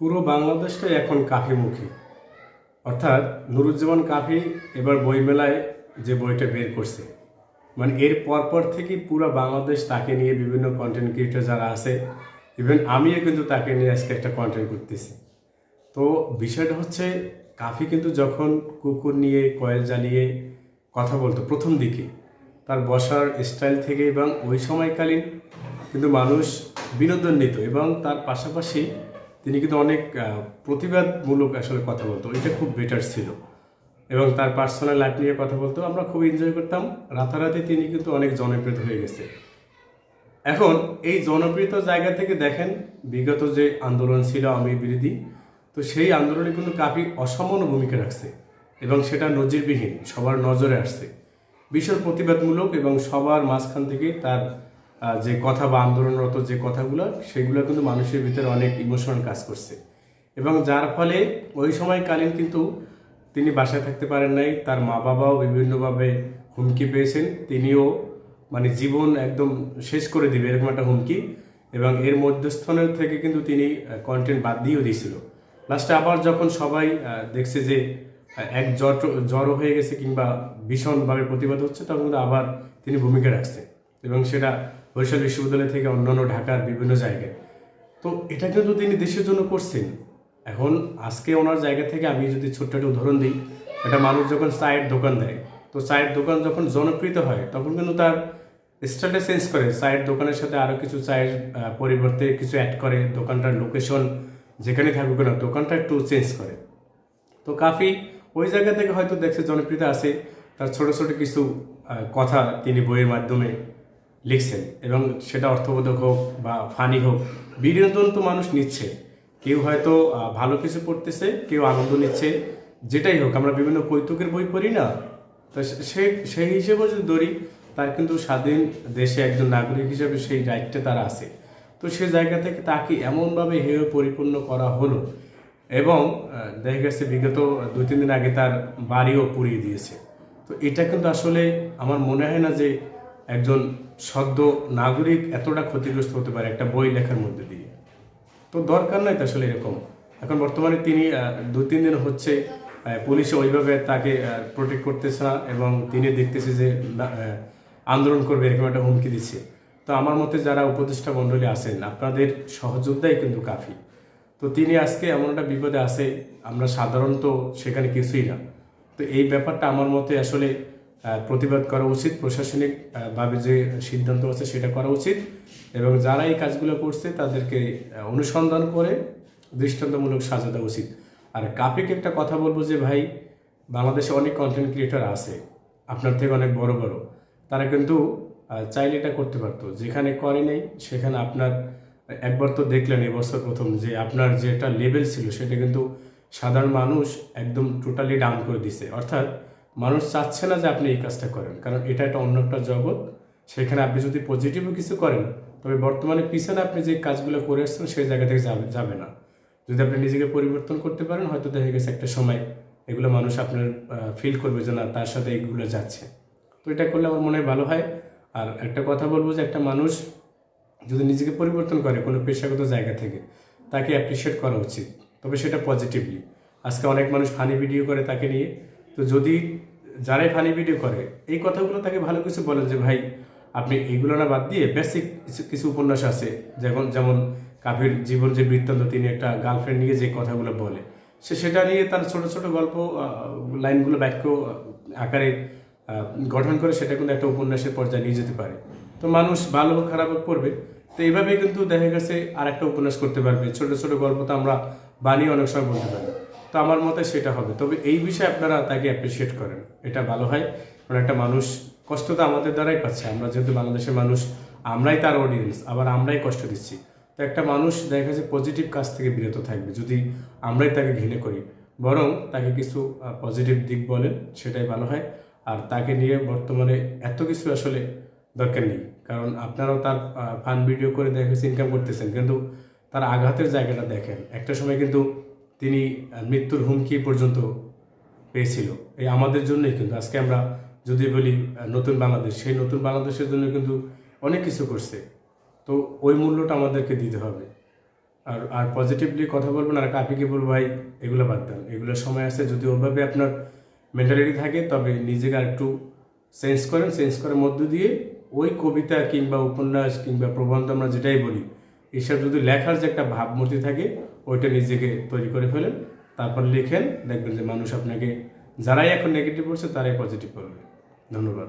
পুরো বাংলাদেশটাই এখন কাফিমুখী। অর্থাৎ নুরুজ্জামান কাফি এবার বইমেলায় যে বইটা বের করছে। মানে এর পরপর থেকে পুরো বাংলাদেশ তাকে নিয়ে বিভিন্ন কন্টেন্ট ক্রিয়েটর যারা আছে ইভেন আমিও কিন্তু তাকে নিয়ে আজকে একটা কন্টেন্ট করতেছি। তো বিষয়টা হচ্ছে, কাফি কিন্তু যখন কুকুর নিয়ে, কয়েল জ্বালিয়ে কথা বলতো প্রথম দিকে, তার বসার স্টাইল থেকে এবং ওই সময়কালীন কিন্তু মানুষ বিনোদন নিত এবং তার পাশাপাশি তিনি কিন্তু অনেক প্রতিবাদমূলক আসলে কথা বলতো, এটা খুব বেটার ছিল। এবং তার পার্সোনাল লাইফ নিয়ে কথা বলতো আমরা খুব এনজয় করতাম। রাতারাতি তিনি কিন্তু অনেক জনপ্রিয় হয়ে গেছে। এখন এই জনপ্রিয়তার জায়গা থেকে দেখেন বিগত যে আন্দোলন ছিল আমি বিরোধী, তো সেই আন্দোলনে কিন্তু কাফি অসামান্য ভূমিকা রাখছে এবং সেটা নজিরবিহীন, সবার নজরে আসছে। বিশাল প্রতিবাদমূলক এবং সবার মাঝখান থেকে তার যে কথা বা আন্দোলনরত যে কথাগুলো, সেগুলো কিন্তু মানুষের ভিতরে অনেক ইমোশনাল কাজ করছে। এবং যার ফলে ওই সময়কালীন কিন্তু তিনি বাসায় থাকতে পারেন নাই, তার মা বাবাও বিভিন্নভাবে হুমকি পেয়েছেন। তিনিও মানে জীবন একদম শেষ করে দিবে, এরকম একটা হুমকি। এবং এর মধ্যস্থানের থেকে কিন্তু তিনি কন্টেন্ট বাদ দিয়েও দিয়েছিল। লাস্টে আবার যখন সবাই দেখছে যে এক জট, জড়ো হয়ে গেছে কিংবা ভীষণভাবে প্রতিবাদ হচ্ছে, তখন কিন্তু আবার তিনি ভূমিকা রাখছেন এবং সেটা বরিশাল বিশ্ববিদ্যালয় থেকে অন্যান্য ঢাকার বিভিন্ন জায়গায়। তো এটা কিন্তু তিনি দেশের জন্য করছেন। এখন আজকে ওনার জায়গা থেকে আমি যদি ছোট্ট একটা উদাহরণ দিই, একটা মানুষ যখন চায়ের দোকান দেয়, তো চায়ের দোকান যখন জনপ্রিয় হয়, তখন কিন্তু তার স্টাইলটা চেঞ্জ করে। চায়ের দোকানের সাথে আরও কিছু চায়ের পরিবর্তে কিছু অ্যাড করে দোকানটার লোকেশন যেখানে থাকুক না, দোকানটা একটু চেঞ্জ করে। তো কাফি ওই জায়গা থেকে হয়তো দেখছে জনপ্রিয়তা আছে। তার ছোট ছোট কিছু কথা তিনি বইয়ের মাধ্যমে লিখছেন এবং সেটা অর্থবোধক হোক বা ফানি হোক বিনোদন তো মানুষ নিচ্ছে। কেউ হয়তো ভালো কিছু পড়তেছে কেউ আনন্দ নিচ্ছে, যেটাই হোক, আমরা বিভিন্ন কৌতুকের বই পড়ি না? তো সে- সেই হিসেবে যদি ধরি, তার কিন্তু স্বাধীন দেশে একজন নাগরিক হিসেবে সেই রাইটটা তার আছে। তো সে জায়গা থেকে তাকে এমনভাবে হেয় পরিপূর্ণ করা হলো এবং দেখা গেছে বিগত দুই তিন দিন আগে তার বাড়িও পুড়িয়ে দিয়েছে। তো এটা কিন্তু আসলে আমার মনে হয় না যে একজন সদ্য নাগরিক এতটা ক্ষতিগ্রস্ত হতে পারে একটা বই লেখার মধ্যে দিয়ে। তো দরকার তো আসলে এরকম। এখন বর্তমানে তিনি দু তিন দিন হচ্ছে পুলিশে ওইভাবে তাকে প্রোটেক্ট করতেছে না এবং তিনি দেখতেছে যে আন্দোলন করবে এরকম একটা হুমকি দিচ্ছে। তো আমার মতে যারা উপদেষ্টা মণ্ডলী আছেন, আপনাদের সহযোদ্ধাই কিন্তু কাফি। তো তিনি আজকে এমন একটা বিপদে আছে, আমরা সাধারণত সেখানে কিছুই না। তো এই ব্যাপারটা আমার মতে আসলে প্রতিবাদ করা উচিত প্রশাসনিকভাবে যে সিদ্ধান্ত আছে সেটা করা উচিত। এবং যারা এই কাজগুলো করছে তাদেরকে অনুসন্ধান করে দৃষ্টান্তমূলক সাজা দেওয়া উচিত। আর কাপিকে একটা কথা বলব যে ভাই, বাংলাদেশে অনেক কন্টেন্ট ক্রিয়েটর আছে, আপনার থেকে অনেক বড় বড়। তারা কিন্তু চাইলে এটা করতে পারতো। যেখানে করে নেই, সেখানে আপনার একবার তো দেখলেন এবছর প্রথম যে আপনার যেটা লেভেল ছিল, সেটা কিন্তু সাধারণ মানুষ একদম টোটালি ডাউন করে দিছে। অর্থাৎ মানুষ চাচ্ছে না যে আপনি এই কাজটা করেন, কারণ এটা একটা অন্য একটা জগৎ। সেখানে আপনি যদি পজিটিভও কিছু করেন, তবে বর্তমানে পিছনে আপনি যে কাজগুলো করে আসছেন, সেই জায়গা থেকে যাবে যাবে না। যদি আপনি নিজেকে পরিবর্তন করতে পারেন, হয়তো দেখা গেছে একটা সময় এগুলো মানুষ আপনার ফিল করবে যে না, তার সাথে এইগুলো যাচ্ছে। তো এটা করলে আমার মনে হয় ভালো হয়। আর একটা কথা বলব যে একটা মানুষ যদি নিজেকে পরিবর্তন করে কোনো পেশাগত জায়গা থেকে, তাকে অ্যাপ্রিসিয়েট করা উচিত। তবে সেটা পজিটিভলি আজকে অনেক মানুষ ফানি ভিডিও করে তাকে নিয়ে। তো যদি যারাই ফানি ভিডিও করে, এই কথাগুলো তাকে ভালো কিছু বলেন যে, ভাই, আপনি এইগুলো না বাদ দিয়ে বেসিক কিছু উপন্যাস আছে। যেমন যেমন কাফির জীবন যে বৃত্তান্ত, তিনি একটা গার্লফ্রেন্ড নিয়ে যে কথাগুলো বলে, সে সেটা নিয়ে তার ছোট ছোট গল্প লাইনগুলো বাক্য আকারে গঠন করে সেটা কিন্তু একটা উপন্যাসের পর্যায়ে নিয়ে যেতে পারে। তো মানুষ ভালো হোক, খারাপ হোক পড়বে। তো এইভাবে কিন্তু দেখা গেছে আর একটা উপন্যাস করতে পারবে। ছোট ছোট গল্প তো আমরা বানিয়ে অনেক সময় বলতে পারি। তো আমার মতে সেটা হবে। তবে এই বিষয়ে আপনারা তাকে অ্যাপ্রিসিয়েট করেন। এটা ভালো হয়। কারণ একটা মানুষ কষ্ট তো আমাদের দ্বারাই পাচ্ছে। আমরা যেহেতু বাংলাদেশের মানুষ, আমরাই তার অডিয়েন্স আবার আমরাই কষ্ট দিচ্ছি। তো একটা মানুষ দেখা যাচ্ছে পজিটিভ কাজ থেকে বিরত থাকবে, যদি আমরাই তাকে ঘৃণে করি। বরং তাকে কিছু পজিটিভ দিক বলেন, সেটাই ভালো হয়। আর তাকে নিয়ে বর্তমানে এত কিছু আসলে দরকার নেই। কারণ আপনারাও তার ফান ভিডিও করে দেখেছে ইনকাম করতেছেন। কিন্তু তার আঘাতের জায়গাটা দেখেন। একটা সময় কিন্তু তিনি মৃত্যুর হুমকি পর্যন্ত পেয়েছিল। এই আমাদের জন্যই কিন্তু, আজকে আমরা যদি বলি নতুন বাংলাদেশ, সেই নতুন বাংলাদেশের জন্য কিন্তু অনেক কিছু করছে। তো ওই মূল্যটা আমাদেরকে দিতে হবে। আর আর পজিটিভলি কথা বলবেন আর কাপিকে বলব, ভাই, এগুলো বাদ দেন। এগুলো সময় আছে, যদি ওভাবে আপনার মেন্টালিটি থাকে, তবে নিজেকে আর একটু চেঞ্জ করেন। চেঞ্জ করার মধ্য দিয়ে ওই কবিতা কিংবা উপন্যাস কিংবা প্রবন্ধ আমরা যেটাই বলি এসব যদি লেখার যে একটা ভাবমূর্তি থাকে, ওইটা নিজেকে তৈরি করে ফেলেন। তারপর লিখেন, দেখবেন যে মানুষ আপনাকে যারাই এখন নেগেটিভ করছে, তারাই পজিটিভ করবে। ধন্যবাদ।